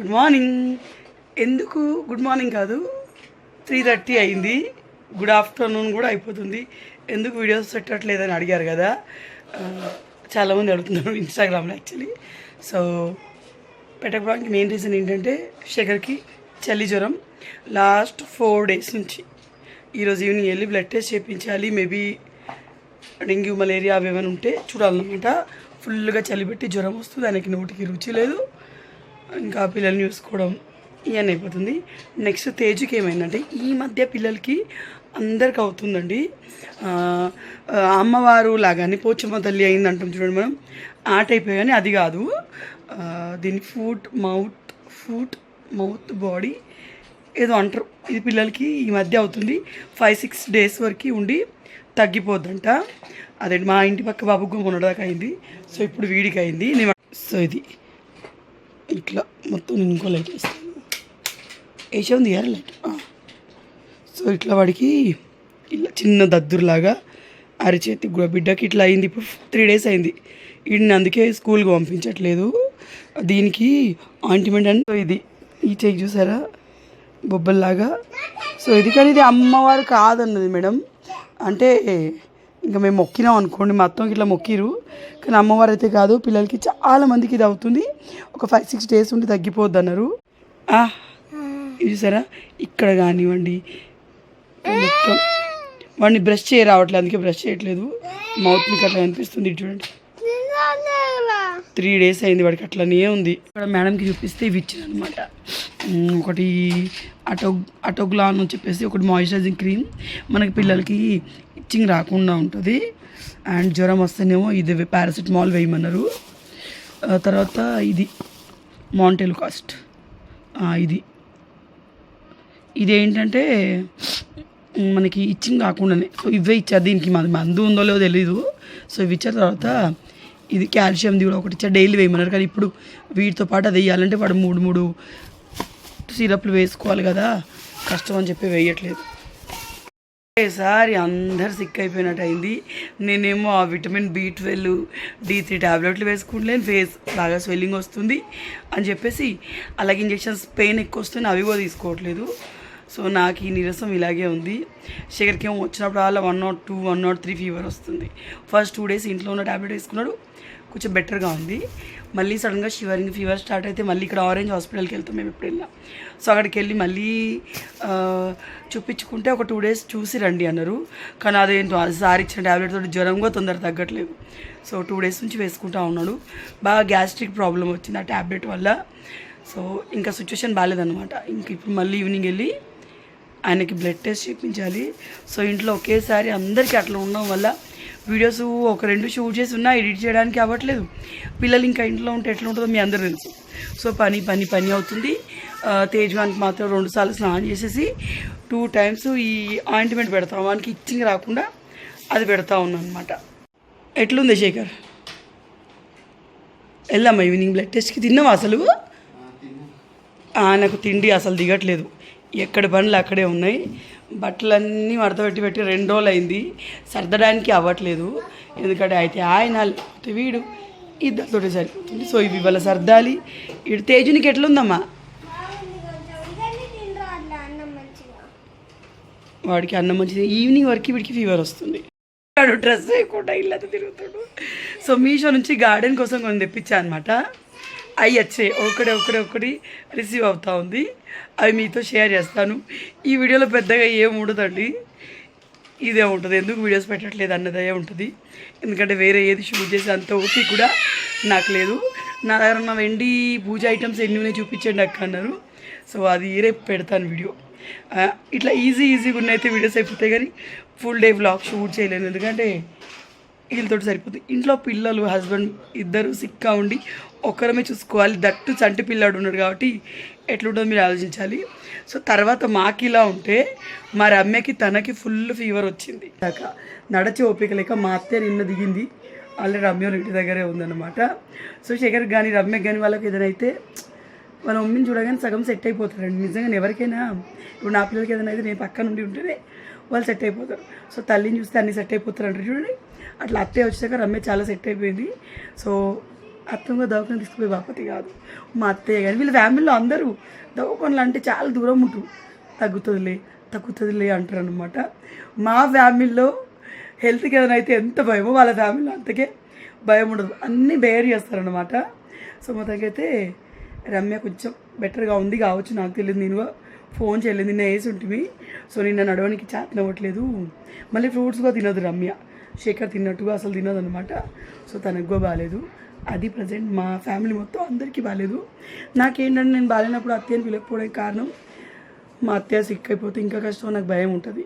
Good morning ఎందుకు good morning కాదు? Three thirty అయింది. గుడ్ ఆఫ్టర్నూన్ కూడా అయిపోతుంది. ఎందుకు వీడియోస్ పెట్టట్లేదని అడిగారు కదా? చాలామంది అడుగుతున్నారు ఇన్స్టాగ్రామ్లో యాక్చువల్లీ సో పెట్టకపోవడానికి మెయిన్ రీజన్ ఏంటంటే శేఖర్కి చలి జ్వరం. లాస్ట్ ఫోర్ డేస్ నుంచి. ఈరోజు ఈవినింగ్ వెళ్ళి బ్లడ్ టెస్ట్ చేయించాలి మేబీ డెంగ్యూ మలేరియా అవి ఏమైనా ఉంటే చూడాలన్నమాట. ఫుల్గా చలి పెట్టి జ్వరం వస్తుంది. దానికి నోటికి రుచి లేదు. ఇంకా పిల్లల్ని చూసుకోవడం ఇవన్నీ అయిపోతుంది. నెక్స్ట్ తేజుకి ఏమైందంటే ఈ మధ్య పిల్లలకి అందరికి అవుతుందండి. అమ్మవారు లాగానే పోచమ్మ తల్లి అయింది అంటాం చూడండి మనం. ఆ టైప్ కానీ అది కాదు. దీని foot mouth foot mouth body ఏదో అంటారు. ఇది పిల్లలకి ఈ మధ్య అవుతుంది. ఫైవ్ సిక్స్ డేస్ వరకు ఉండి తగ్గిపోద్దంట. అదే మా ఇంటి పక్క బాబుకు మొన్నటిదాకా అయింది. సో ఇప్పుడు వీడికి అయింది. సో ఇది. ఇట్లా మొత్తం నేను ఇంకో లైట్ వేస్తాను. వేసే ఉంది ఎర్ర లైట్? సో ఇట్లా వాడికి ఇట్లా చిన్న దద్దురులాగా అరిచేతికి కూడా బిడ్డకి ఇట్లా అయింది. ఇప్పుడు త్రీ డేస్ అయింది. వీడిని అందుకే స్కూల్కి పంపించట్లేదు. దీనికి ఆయింట్మెంట్ అని సో ఇది ఈ చెయ్యి చూసారా? బొబ్బల్లాగా. సో ఇది కానీ ఇది అమ్మవారు కాదన్నది మేడం. అంటే ఇంకా మేము మొక్కినాం అనుకోండి మా అత్తమ్మకి ఇట్లా మొక్కిరు కానీ అమ్మవారు అయితే కాదు పిల్లలకి చాలా మందికి ఇది అవుతుంది. ఒక ఫైవ్ సిక్స్ డేస్ ఉండి తగ్గిపోద్ది అన్నారు. ఇది చూసారా? ఇక్కడ కానివ్వండి. మొత్తం వాడిని బ్రష్ చేయ రావట్లేదు అందుకే బ్రష్ చేయట్లేదు. మౌత్ మీకు అట్లా అనిపిస్తుంది చూడండి. త్రీ డేస్ అయింది వాడికి అట్లనే ఉంది. ఇక్కడ మేడంకి చూపిస్తే ఇవి ఇచ్చారు అనమాట ఒకటి అటో అటోగ్లాన్ అని చెప్పేసి ఒకటి మాయిశ్చరైజింగ్ క్రీమ్ మనకి పిల్లలకి ఇచ్చింగ్ రాకుండా ఉంటుంది. అండ్ జ్వరం వస్తేనేమో ఇది పారాసిటమాల్ వేయమన్నారు. తర్వాత ఇది మాంటెల్ కాస్ట్. ఇది ఇది. ఏంటంటే మనకి ఇచ్చింగ్ కాకుండానే సో ఇవే ఇచ్చారు. దీనికి మన మందు ఉందో లేదో తెలీదు. సో ఇవి ఇచ్చిన తర్వాత ఇది కాల్షియంది కూడా ఒకటి ఇచ్చారు. డైలీ వేయమన్నారు. కానీ ఇప్పుడు వీటితో పాటు అది వేయాలంటే వాడు మూడు మూడు సిరప్లు వేసుకోవాలి కదా. కష్టం అని చెప్పి వేయట్లేదు. ఒకేసారి అందరు సిక్ అయిపోయినట్టు అయింది. నేనేమో ఆ vitamin B twelve D three ట్యాబ్లెట్లు వేసుకుంటలేను. ఫేస్ బాగా స్వెల్లింగ్ వస్తుంది అని చెప్పేసి అలాగే ఇంజెక్షన్స్ పెయిన్ ఎక్కువ వస్తుంది అవి కూడా తీసుకోవట్లేదు. సో నాకు ఈ నీరసం ఇలాగే ఉంది. శేఖర్కి ఏమో వచ్చినప్పుడు అలా one nought two one nought three fever వస్తుంది. ఫస్ట్ టూ డేస్ ఇంట్లో ఉన్న ట్యాబ్లెట్ వేసుకున్నాడు కొంచెం బెటర్గా ఉంది. మళ్ళీ సడన్గా షివరింగ్ ఫీవర్ స్టార్ట్ అయితే మళ్ళీ ఇక్కడ ఆరెంజ్ హాస్పిటల్కి వెళ్తాం మేము ఎప్పుడు వెళ్ళాం సో అక్కడికి వెళ్ళి మళ్ళీ చూపించుకుంటే ఒక టూ డేస్ చూసి రండి అన్నారు. కానీ అదేంటో సార్ ఇచ్చిన ట్యాబ్లెట్ తోటి జ్వరం కూడా తొందర తగ్గట్లేదు. సో టూ డేస్ నుంచి వేసుకుంటా ఉన్నాడు. బాగా గ్యాస్ట్రిక్ ప్రాబ్లం వచ్చింది ఆ ట్యాబ్లెట్ వల్ల. సో ఇంకా సిచ్యువేషన్ బాగాలేదన్నమాట. ఇంక ఇప్పుడు మళ్ళీ ఈవినింగ్ వెళ్ళి ఆయనకి బ్లడ్ టెస్ట్ చేయించాలి సో ఇంట్లో ఒకేసారి అందరికీ అట్లా ఉండడం వల్ల వీడియోస్ ఒక రెండు షూట్ చేసి ఉన్నా ఎడిట్ చేయడానికి అవ్వట్లేదు. పిల్లలు ఇంకా ఇంట్లో ఉంటే ఎట్లా ఉంటుందో మీ అందరూ తెలుసు. సో పని పని పని అవుతుంది. ఆ, తేజ్ వానికి మాత్రం రెండు సార్లు స్నానం చేసేసి టూ టైమ్స్ ఈ ఆయింట్మెంట్ పెడతాం. వానికి ఇచ్చింగ్ రాకుండా అది పెడతా ఉన్నాను అనమాట ఎట్లుంది శేఖర్? వెళ్దామా ఈవినింగ్ బ్లడ్ టెస్ట్కి తిన్నావా అసలు? నాకు తిండి అసలు దిగట్లేదు. ఎక్కడ పనులు అక్కడే ఉన్నాయి. బట్టలన్నీ మడతపెట్టి పెట్టి పెట్టి రెండు రోజులు అయింది సర్దడానికి అవ్వట్లేదు. ఎందుకంటే అయితే ఆయన వీడు ఇద్దరితోటి సరిపోతుంది. సో ఇవి ఇవాళ సర్దాలి. ఇటు తేజునికి ఎట్లుందమ్మా? వాడికి అన్నం మంచిది. ఈవినింగ్ వరకు వీడికి ఫీవర్ వస్తుంది. వాడు డ్రెస్ వేయకుండా ఇల్లంతా తిరుగుతాడు సో మీషో నుంచి గార్డెన్ కోసం కొన్ని తెప్పించా అనమాట అవి వచ్చాయి ఒకటి ఒకటి ఒకటి రిసీవ్ అవుతూ ఉంది. అవి మీతో షేర్ చేస్తాను. ఈ వీడియోలో పెద్దగా ఏం ఉండదండి. ఇదే ఉంటుంది. ఎందుకు వీడియోస్ పెట్టట్లేదు అన్నదే ఉంటుంది. ఎందుకంటే వేరే ఏది షూట్ చేసే అంత ఓపిక కూడా నాకు లేదు. నా దగ్గర ఉన్న వెండి పూజ ఐటమ్స్ ఎన్ని ఉన్నాయి చూపించండి అక్క అన్నారు. సో అది రేపు పెడతాను వీడియో ఇట్లా ఈజీ ఈజీగా ఉన్నైతే వీడియోస్ అయిపోతాయి కానీ ఫుల్ డే వ్లాగ్ షూట్ చేయలేను. ఎందుకంటే వీళ్ళతోటి సరిపోతుంది ఇంట్లో పిల్లలు హస్బెండ్ ఇద్దరు సిక్గా ఉండి ఒక్కరమే చూసుకోవాలి. దట్టు చంటి పిల్లాడు ఉన్నాడు కాబట్టి ఎట్లుంటుందో మీరు ఆలోచించాలి. సో తర్వాత మాకు ఇలా ఉంటే మా రమ్యకి తనకి ఫుల్ ఫీవర్ వచ్చింది. దాకా నడచి ఓపిక లేక మా అత్తే నిన్న దిగింది. వాళ్ళ రమ్య ఇంటి దగ్గరే ఉందన్నమాట. సో శేఖర్ కానీ రమ్య కానీ వాళ్ళకి ఏదైనా అయితే వాళ్ళ మమ్మీని చూడగానే సగం సెట్ అయిపోతారండి. నిజంగా ఎవరికైనా ఇప్పుడు నా పిల్లలకి ఏదైనా అయితే నేను పక్కన ఉండి ఉంటేనే వాళ్ళు సెట్ అయిపోతారు. సో తల్లిని చూస్తే అన్ని సెట్ అయిపోతారు అంటారు చూడండి. అట్లా అత్తయ్య వచ్చాక రమ్య చాలా సెట్ అయిపోయింది. సో అత్తమ్మ దవాఖాన తీసుకుపోయి బాపతి కాదు. మా అత్తయ్య కానీ వీళ్ళ ఫ్యామిలీలో అందరూ దవాఖానలు అంటే చాలా దూరం ఉంటు తగ్గుతుందిలే తగ్గుతుందిలే అంటారు అనమాట మా ఫ్యామిలీలో హెల్త్ కేర్ అయితే ఎంత భయమో వాళ్ళ ఫ్యామిలీలో అంతకే భయం ఉండదు. అన్నీ బేర్ చేస్తారనమాట సో మొత్తానికైతే రమ్య కొంచెం బెటర్గా ఉంది కావచ్చు నాకు తెలియదు. నేను ఫోన్ చేయలేదు నిన్న వేసి ఉంటుంది. సో నిన్న నడవడానికి చాట్ నవ్వట్లేదు మళ్ళీ ఫ్రూట్స్ కూడా తినదు రమ్య. శేఖర్ తిన్నట్టుగా అసలు తినదు అనమాట సో తనకు కూడా బాగాలేదు అది ప్రజెంట్ మా ఫ్యామిలీ మొత్తం అందరికీ బాగాలేదు నాకేంటంటే నేను బాగాలేనప్పుడు అత్తయ్యని పిలకపోవడానికి కారణం మా అత్తయ్య సిక్ అయిపోతే ఇంకా కష్టం నాకు భయం ఉంటుంది.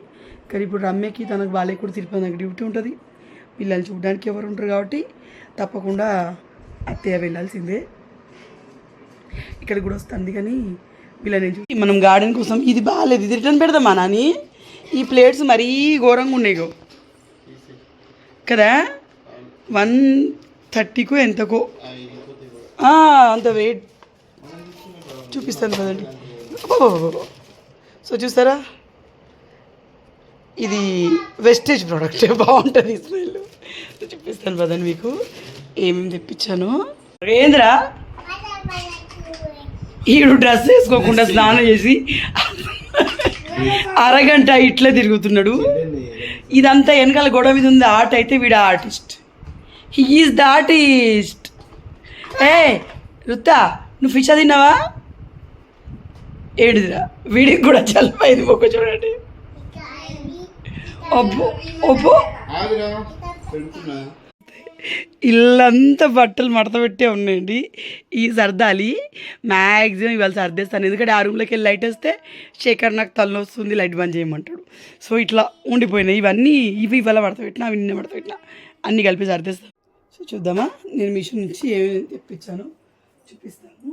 కానీ ఇప్పుడు రమ్యకి తనకు బాగాలేకుండా తిరుపతి నాకు డ్యూటీ ఉంటుంది. పిల్లల్ని చూడడానికి ఎవరు ఉంటారు కాబట్టి తప్పకుండా అత్తయ్య వెళ్ళాల్సిందే. ఇక్కడ కూడా వస్తుంది కానీ వీళ్ళని చూసి మనం గార్డెన్ కోసం ఇది బాగాలేదు ఇది రిటర్న్ పెడదామా నాని? ఈ ప్లేట్స్ మరీ ఘోరంగా ఉన్నాయి కదా? వన్ థర్టీకు ఎంతకో? అంత వెయిట్ చూపిస్తాను కదండి సో చూసారా ఇది వెస్టేజ్ ప్రోడక్ట్ బాగుంటుంది స్మెల్ చూపిస్తాను కదండి మీకు. ఏమేమి తెప్పించాను. రేంద్ర! ఈడు డ్రెస్ వేసుకోకుండా స్నానం చేసి అరగంట ఇట్లా తిరుగుతున్నాడు. ఇదంతా వెనకాల గొడవ మీద ఉంది. ఆర్ట్ అయితే వీడు artist. He is the artist ఏ రుత్తా నువ్వు ఫిష్ తిన్నావా? ఏడిదిరా? వీడికి కూడా చల్లిపోయింది మొక్క చూడండి. అబ్బో అబ్బో. ఇల్లంతా బట్టలు మడత పెట్టే ఉన్నాయండి. ఈ సర్దాలి మ్యాక్సిమం ఇవాళ సర్దేస్తాను. ఎందుకంటే ఆ రూమ్లోకి వెళ్ళి లైట్ వస్తే శేఖర్ నాకు తలనొస్తుంది లైట్ బంద్ చేయమంటాడు. సో ఇట్లా ఉండిపోయినాయి. ఇవన్నీ ఇవి ఇవాళ మడత పెట్టినా అవి నిన్న మడత పెట్టినా. అన్నీ కలిపి సర్దేస్తాను. సో చూద్దామా? నేను మిషన్ నుంచి ఏమేమి తెప్పించాను చూపిస్తాను.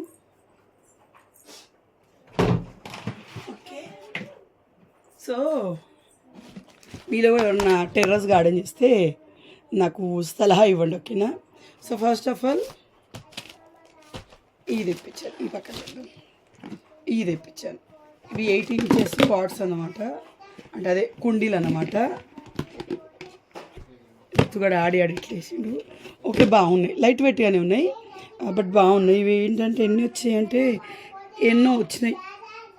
ఓకే. సో మీలో కూడా ఎవరన్నా టెర్రస్ గార్డెన్ చేస్తే నాకు సలహా ఇవ్వండి ఓకేనా? సో ఫస్ట్ ఆఫ్ ఆల్ ఇది తెప్పించాను. ఈ పక్కన ఇది తెప్పించాను. ఇవి ఎయిట్ ఇంచెస్ పాట్స్ అన్నమాట. అంటే అదే కుండీలు అన్నమాట. ఎత్తుగడ ఆడి ఆడి ఇట్లేసిండు. ఓకే బాగున్నాయి. లైట్ వెయిట్గానే ఉన్నాయి. బట్ బాగున్నాయి. ఇవి ఏంటంటే ఎన్ని వచ్చాయి అంటే ఎన్నో వచ్చినాయి.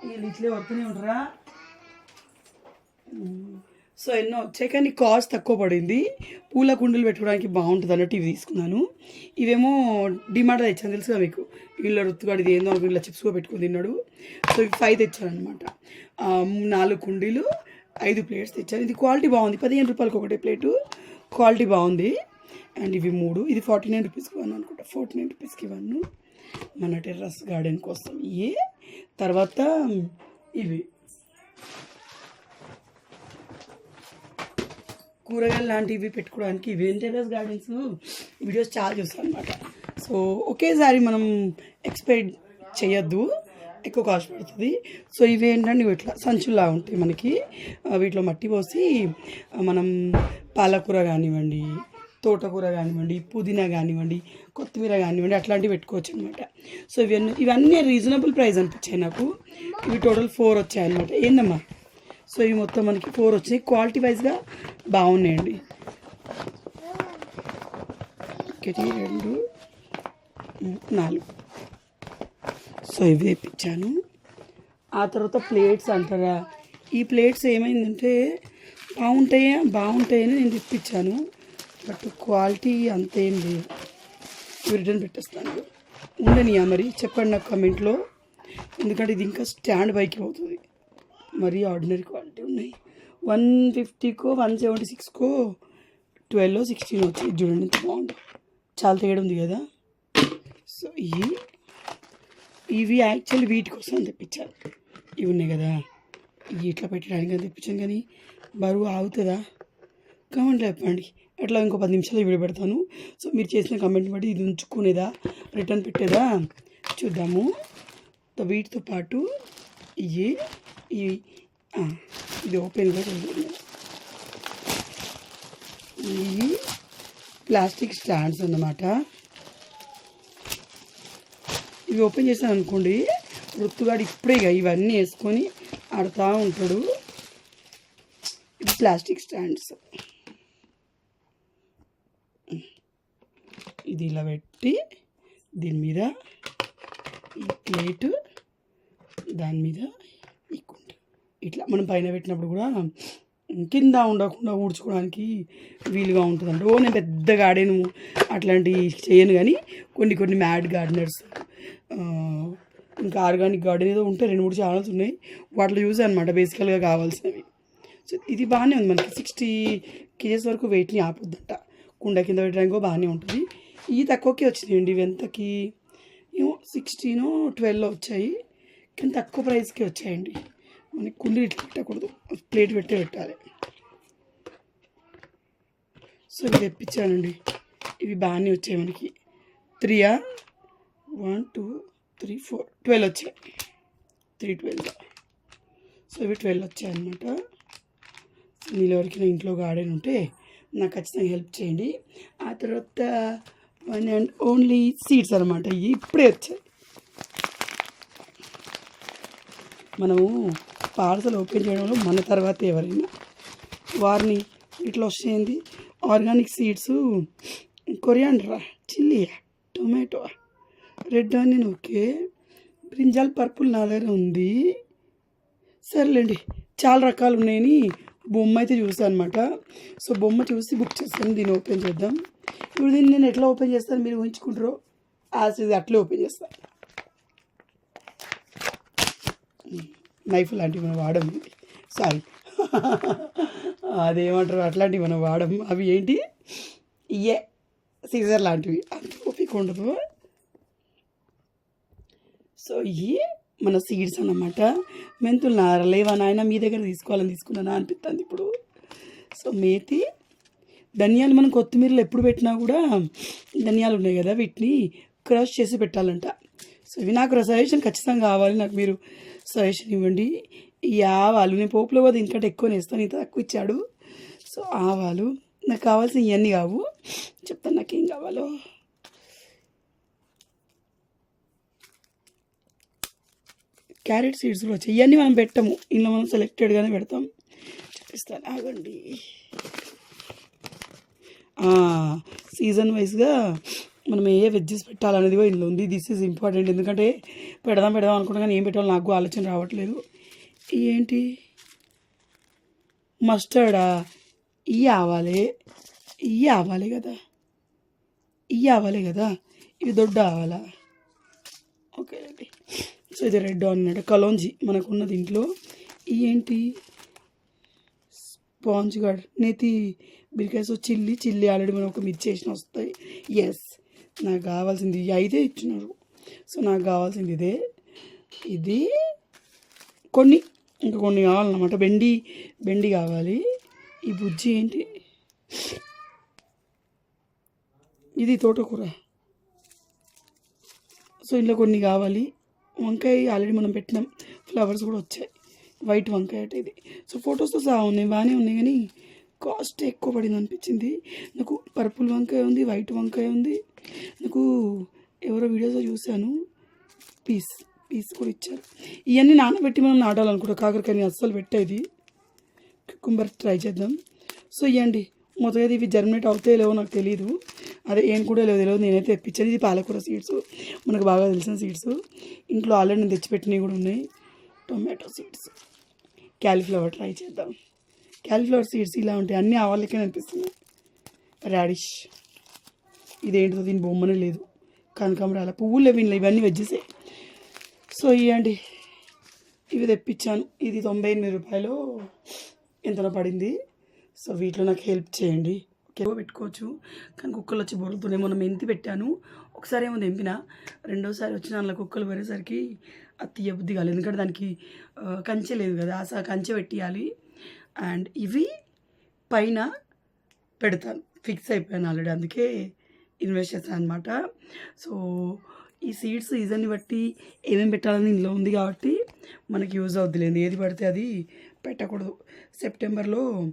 వీళ్ళు ఇట్లే వస్తూనే ఉంటారా? సో ఎన్నో వచ్చాయి. కానీ కాస్ట్ తక్కువ పడింది. పూల కుండీలు పెట్టుకోవడానికి బాగుంటుంది అన్నట్టు ఇవి తీసుకున్నాను. ఇవేమో డిమార్ట్ తెచ్చాను తెలుసుగా మీకు? వీళ్ళ రుత్తుగాడు ఇది ఏందో వీళ్ళ చిప్స్ కూడా పెట్టుకుని తిన్నాడు. సో ఇవి ఫైవ్ తెచ్చాను అనమాట నాలుగు కుండీలు ఐదు ప్లేట్స్ తెచ్చాను. ఇది క్వాలిటీ బాగుంది. పదిహేను రూపాయలకి ఒకటే ప్లేటు క్వాలిటీ బాగుంది. అండ్ ఇవి మూడు. ఇది ఫార్టీ నైన్ రూపీస్కి వన్ అనుకుంటా. ఫార్టీ నైన్ రూపీస్కి వన్ మన టెర్రస్ గార్డెన్ కోసం ఇవి తర్వాత ఇవి. కూరగాయలు లాంటివి పెట్టుకోవడానికి ఇవి. Terrace gardens. వీడియోస్ చాలా చూస్తాను అనమాట సో ఒకేసారి మనం ఎక్స్పెక్ట్ చేయొద్దు. ఎక్కువ కాస్ట్ పడుతుంది. సో ఇవి ఏంటంటే ఇవి ఇట్లా సంచుల్లా ఉంటాయి మనకి. వీటిలో మట్టి పోసి మనం పాలకూర కానివ్వండి తోటకూర కానివ్వండి పుదీనా కానివ్వండి కొత్తిమీర కానివ్వండి అట్లాంటివి పెట్టుకోవచ్చు అనమాట సో ఇవన్నీ ఇవన్నీ రీజనబుల్ ప్రైస్ అనిపించాయి నాకు. ఇవి టోటల్ ఫోర్ వచ్చాయి అనమాట ఏందమ్మా? సో ఇవి మొత్తం మనకి ఫోర్ వచ్చినాయి క్వాలిటీ వైజ్గా బాగున్నాయండి. ఒకటి రెండు నాలుగు. సో ఇవి తెప్పించాను. ఆ తర్వాత ప్లేట్స్ అంటారా? ఈ ప్లేట్స్ ఏమైందంటే బాగుంటాయి? బాగుంటాయని నేను తెప్పించాను. బట్ క్వాలిటీ అంతేం లేదు. రిటర్న్ పెట్టేస్తాను. ఉండనియా మరి చెప్పండి నాకు కమెంట్లో. ఎందుకంటే ఇది ఇంకా స్టాండ్ పైకి అవుతుంది మరీ ఆర్డినరీ క్వాలిటీ ఉన్నాయి. వన్ ఫిఫ్టీకో వన్ సెవెంటీ సిక్స్కో ట్వెల్వ్ సిక్స్టీన్ వచ్చి చూడండి ఎంత బాగుంది. చాలా తేడా ఉంది కదా. సో ఇవి ఇవి యాక్చువల్లీ వీటి కోసం తెప్పించాను ఇవి ఉన్నాయి కదా. ఇవి ఇట్లా పెట్టడానికి అని తెప్పించాను కానీ బరువు ఆగుతుందా? కామెంట్లో చెప్పండి. ఎట్లా ఇంకో పది నిమిషాలు వీడియో పెడతాను. సో మీరు చేసిన కమెంట్ బట్టి ఇది ఉంచుకునేదా రిటర్న్ పెట్టేదా చూద్దాము. వీటితో పాటు ఇవి ఇవి ఇది ఓపెన్గా ఇవి ప్లాస్టిక్ స్టాండ్స్ అన్నమాట. ఇవి ఓపెన్ చేశాను అనుకోండి వృత్తుగాడు ఇప్పుడే ఇక ఇవన్నీ వేసుకొని ఆడుతూ ఉంటాడు. ఇది ప్లాస్టిక్ స్టాండ్స్. ఇది ఇలా పెట్టి దీని మీద ఈ ప్లేట్ దాని మీద ఈ కుండ. ఇట్లా మనం పైన పెట్టినప్పుడు కూడా కింద ఉండకుండా ఊడ్చుకోవడానికి వీలుగా ఉంటుంది అంటే ఓ నేను పెద్ద గార్డెన్ అట్లాంటివి చేయను కానీ కొన్ని కొన్ని మ్యాడ్ గార్డెనర్స్ ఇంకా ఆర్గానిక్ గార్డెన్ ఏదో ఉంటే రెండు మూడు ఛానల్స్ ఉన్నాయి. వాటిలో యూజ్ అనమాట బేసికల్గా కావాల్సినవి. సో ఇది బాగానే ఉంది మనకి. సిక్స్టీ కేజెస్ వరకు వెయిట్ని ఆపొద్దంట. కుండ కింద పెట్టడానికి బాగానే ఉంటుంది. ఇవి తక్కువకే వచ్చినాయండి. ఇవి ఎంతకి ఏమో సిక్స్టీనో ట్వెల్వ్ వచ్చాయి. కానీ తక్కువ ప్రైస్కి వచ్చాయండి. మనకి కుండ ఇట్లా పెట్టకూడదు. ప్లేట్ పెట్టే పెట్టాలి. సో ఇవి తెప్పించానండి. ఇవి బాగానే వచ్చాయి మనకి. త్రీయా one two three four twelve వచ్చాయి. త్రీ ట్వెల్వ్ సో ఇవి ట్వెల్వ్ వచ్చాయి అనమాట మీరు ఎవరికైనా ఇంట్లో గార్డెన్ ఉంటే నాకు ఖచ్చితంగా హెల్ప్ చేయండి. ఆ తర్వాత వన్ అండ్ ఓన్లీ సీడ్స్ అనమాట. ఇవి ఇప్పుడే వచ్చాయి. మనము పార్సల్ ఓపెన్ చేయడంలో మన తర్వాత ఎవరైనా. వారిని ఇట్లా వచ్చేది ఆర్గానిక్ సీడ్స్ కొరియాండరా చిల్లియా tomato red onion okay. Brinjal purple నా దగ్గర ఉంది. సర్లేండి చాలా రకాలు ఉన్నాయని బొమ్మ అయితే చూసాను అనమాట సో బొమ్మ చూసి బుక్ చేస్తాను దీన్ని ఓపెన్ చేద్దాం. ఇప్పుడు దీన్ని నేను ఎట్లా ఓపెన్ చేస్తాను మీరు ఊహించుకుంటారో? యాజ్ అట్లే ఓపెన్ చేస్తాను నైఫ్ లాంటివి మనం వాడము. సారీ. అదేమంటారు అట్లాంటివి మనం వాడము. అవి ఏంటి? ఇయే సీజర్ లాంటివి. అంత ఓపిక ఉండదు. సో ఇవి మన సీడ్స్ అన్నమాట. మెంతులు నారలేవా నాయన? మీ దగ్గర తీసుకోవాలని తీసుకున్నానా అనిపిస్తుంది ఇప్పుడు. సో మేతి ధనియాలు మనం కొత్తిమీరలు ఎప్పుడు పెట్టినా కూడా ధనియాలు ఉన్నాయి కదా వీటిని క్రష్ చేసి పెట్టాలంట. సో ఇవి నాకు సజెషన్ ఖచ్చితంగా కావాలి. నాకు మీరు సజెషన్ ఇవ్వండి. ఈ ఆవాలు నేను పోపులో కూడా దీనికంటే ఎక్కువ నేస్తాను ఇంత తక్కువ ఇచ్చాడు. సో ఆవాలు నాకు కావాల్సిన ఇవన్నీ కావు. చెప్తాను నాకు ఏం కావాలో. క్యారెట్ సీడ్స్ కూడా వచ్చాయి. ఇవన్నీ మనం పెట్టము. ఇందులో మనం సెలెక్టెడ్గానే పెడతాం. చూపిస్తాను. ఆగండి. సీజన్ వైజ్గా మనం ఏ వెజ్జెస్ పెట్టాలనేది కూడా ఇందులో ఉంది. దిస్ ఈజ్ ఇంపార్టెంట్ ఎందుకంటే పెడదాం పెడదాం అనుకుంటా కానీ ఏం పెట్టాలో నాకు ఆలోచన రావట్లేదు. ఏంటి? మస్టర్డా ఇవి ఆవాలి. ఇవి ఆవాలి కదా. ఇవి ఆవాలి కదా. ఇవి దొడ్డ ఆవాలా? ఓకే అండి సో ఇది రెడ్ అనమాట కలోంజి మనకున్న దీంట్లో ఏంటి స్పాంజ్ గార్డ్. నేతి బిరికాయ చిల్లి చిల్లి ఆల్రెడీ మనం ఒక మిర్చి వేసిన వస్తాయి. ఎస్ నాకు కావాల్సింది ఐదే ఇచ్చినారు సో నాకు కావాల్సింది ఇదే. ఇది కొన్ని. ఇంకా కొన్ని కావాలన్నమాట. బెండి బెండి కావాలి. ఈ బుజ్జి ఏంటి? ఇది తోటకూర. సో ఇంట్లో కొన్ని కావాలి. వంకాయ ఆల్రెడీ మనం పెట్టినాం. ఫ్లవర్స్ కూడా వచ్చాయి. వైట్ వంకాయ అంటే ఇది. సో ఫొటోస్తో సహా ఉన్నాయి. బాగానే ఉన్నాయి కానీ కాస్ట్ ఎక్కువ పడింది అనిపించింది. నాకు పర్పుల్ వంకాయ ఉంది వైట్ వంకాయ ఉంది. నాకు ఎవరో వీడియోస్లో చూశాను. పీస్ పీస్ కూడా ఇచ్చారు. ఇవన్నీ నానబెట్టి మనం నాటాలనుకుంటా. కాకరకాయని అస్సలు పెట్టేది కుకుంబర్ ట్రై చేద్దాం. సో ఇవ్వండి మొదటిది ఇవి జర్మినేట్ అవుతాయో లేవో నాకు తెలియదు అదే ఏం కూడా లేదు తెలియదు. నేనైతే తెప్పించాను ఇది పాలకూర సీడ్స్ మనకు బాగా తెలిసిన సీడ్స్ ఇంట్లో ఆల్రెడీ నేను తెచ్చిపెట్టినవి కూడా ఉన్నాయి. టొమాటో సీడ్స్ క్యాలీఫ్లవర్ ట్రై చేద్దాం. క్యాలీఫ్లవర్ సీడ్స్ ఇలా ఉంటాయి. అన్నీ ఆవాళ్ళకే అనిపిస్తున్నాయి. రాడిష్ ఇదేంటో దీని బొమ్మనే లేదు. కనకాంబరాల పువ్వులు ఇవి ఇవన్నీ వెజ్జేసే సో ఇవ్వండి ఇవి తెప్పించాను. ఇది తొంభై ఎనిమిది రూపాయలు. ఎంతనో పడింది. సో వీటిలో నాకు హెల్ప్ చేయండి. ఎక్కువ పెట్టుకోవచ్చు. కానీ కుక్కలు వచ్చి బొరుకుతున్నాయి మొన్న మెంతి పెట్టాను. ఒకసారి ఏమో తెంపిన. రెండోసారి వచ్చిన అందులో కుక్కలు పోయేసరికి అది తీయబుద్ధి కాలేదు. ఎందుకంటే దానికి కంచె లేదు కదా. ఆ కంచె పెట్టియాలి. అండ్ ఇవి పైన పెడతాను. ఫిక్స్ అయిపోయాను ఆల్రెడీ. అందుకే ఇన్వెస్ట్ చేస్తాను అనమాట సో ఈ సీడ్స్ సీజన్ని బట్టి ఏమేమి పెట్టాలని ఇందులో ఉంది కాబట్టి మనకి యూజ్ అవుద్దిలేదు ఏది పడితే అది పెట్టకూడదు. సెప్టెంబర్లో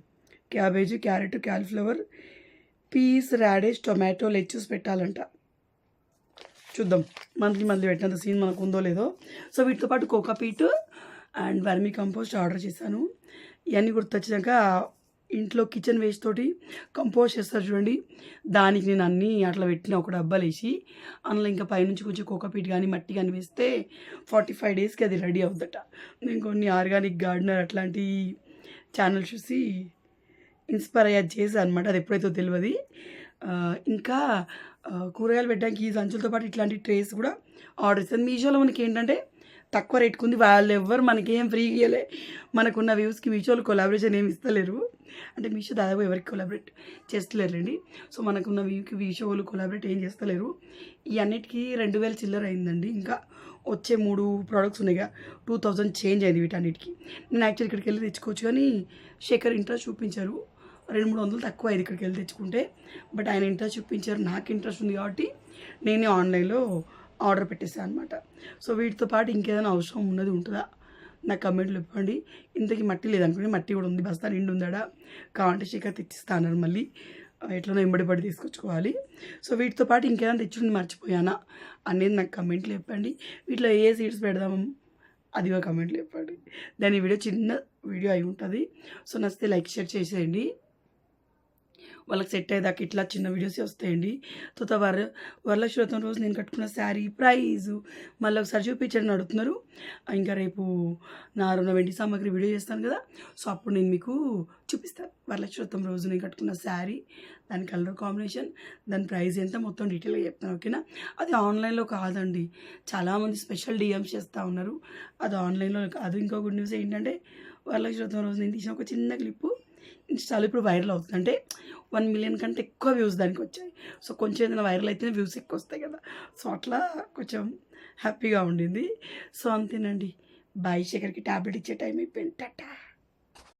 cabbage carrot cauliflower peas radish tomato lettuce పెట్టాలంట. చూద్దాం మంత్లీ మంత్లీ పెట్టినంత సీన్ మనకు ఉందో లేదో. సో వీటితో పాటు cocopeat and vermicompost order చేశాను. ఇవన్నీ గుర్తొచ్చాక ఇంట్లో కిచెన్ వేస్ట్ తోటి కంపోజ్ చేస్తారు చూడండి. దానికి నేను అన్నీ అట్లా పెట్టిన ఒక డబ్బాలు వేసి అందులో ఇంకా పైనుంచి కొంచెం కోకాపీట్ కానీ మట్టి కానీ వేస్తే ఫార్టీ ఫైవ్ డేస్కి అది రెడీ అవుద్దట. నేను కొన్ని ఆర్గానిక్ గార్డెనర్ అట్లాంటి ఛానల్ చూసి ఇన్స్పైర్ అయ్యేది చేశాను అనమాట అది ఎప్పుడైతే తెలియదు ఇంకా కూరగాయలు పెట్టడానికి ఈ సంచులతో పాటు ఇట్లాంటి ట్రేస్ కూడా ఆర్డర్ ఇస్తాను మీషోలో మనకి ఏంటంటే తక్కువ రేట్కి ఉంది వాళ్ళు ఎవ్వరు మనకి ఏం ఫ్రీ ఇవ్వలే మనకున్న వ్యూస్కి మీషోలు కొలాబరేషన్ ఏమి ఇస్తలేరు. అంటే మీషో దాదాపు ఎవరికి కొలాబరేట్ చేస్తలేరండి సో మనకున్న వ్యూకి మీషోలు కొలాబరేట్ ఏం చేస్తలేరు. ఈ అన్నిటికీ రెండు వేల చిల్లర అయిందండి. ఇంకా వచ్చే మూడు ప్రోడక్ట్స్ ఉన్నాయిగా టూ థౌజండ్ చేంజ్ అయింది వీటన్నిటికీ. నేను యాక్చువల్ ఇక్కడికి వెళ్ళి తెచ్చుకోవచ్చు. కానీ శేఖర్ ఇంట్రెస్ట్ చూపించారు. రెండు మూడు వందలు తక్కువ అయింది ఇక్కడికి వెళ్ళి తెచ్చుకుంటే. బట్ ఆయన ఇంట్రెస్ట్ చూపించారు నాకు ఇంట్రెస్ట్ ఉంది కాబట్టి నేనే ఆన్లైన్లో ఆర్డర్ పెట్టేసాను అనమాట సో వీటితో పాటు ఇంకేదైనా అవసరం ఉన్నది ఉంటుందా? నాకు కమెంట్లు ఇవ్వండి ఇంతకీ మట్టి లేదనుకోండి మట్టి కూడా ఉంది బస్తా నిండు ఉందాడా? కావాలంటే శిఖర్ తెచ్చిస్తాను మళ్ళీ. ఎట్లనో ఎంబడిపడి తీసుకొచ్చుకోవాలి. సో వీటితో పాటు ఇంకేదైనా తెచ్చుకుని మర్చిపోయానా? అనేది నాకు కమెంట్లు చెప్పండి. వీటిలో ఏ సీడ్స్ పెడదాం? అది ఒక కమెంట్లు చెప్పండి. దాని వీడియో చిన్న వీడియో అయి ఉంటుంది. సో నచ్చితే లైక్ షేర్ చేసేయండి. వాళ్ళకి సెట్ అయ్యేదాకా ఇట్లా చిన్న వీడియోస్ వస్తాయండి. తర్వాత వర వరలక్ష్మి రోజు నేను కట్టుకున్న శారీ ప్రైజు. మళ్ళీ ఒకసారి చూపించండి అడుగుతున్నారు. ఇంకా రేపు నా రుణ వెండి సామాగ్రి వీడియో చేస్తాను కదా. సో అప్పుడు నేను మీకు చూపిస్తాను. వరలక్ష్మి రోజు నేను కట్టుకున్న శారీ దాని కలర్ కాంబినేషన్ దాని ప్రైస్ ఎంత మొత్తం డీటెయిల్గా చెప్తాను ఓకేనా? అది ఆన్లైన్లో కాదండి. చాలామంది స్పెషల్ డిఎమ్స్ చేస్తూ ఉన్నారు. అది ఆన్లైన్లో కాదు. ఇంకో గుడ్ న్యూస్ ఏంటంటే వరలక్ష్మి రోజు నేను తీసిన ఒక చిన్న క్లిప్పు. ఇన్స్టాలో ఇప్పుడు వైరల్ అవుతుంది. అంటే వన్ మిలియన్ కంటే ఎక్కువ వ్యూస్ దానికి వచ్చాయి. సో కొంచెం ఏదైనా వైరల్ అయితేనే వ్యూస్ ఎక్కువ వస్తాయి కదా. సో అట్లా కొంచెం హ్యాపీగా ఉండింది. సో అంతేనండి. బాయ్ శేఖర్కి ట్యాబ్లెట్ ఇచ్చే టైం అయిపోయింది. టటా!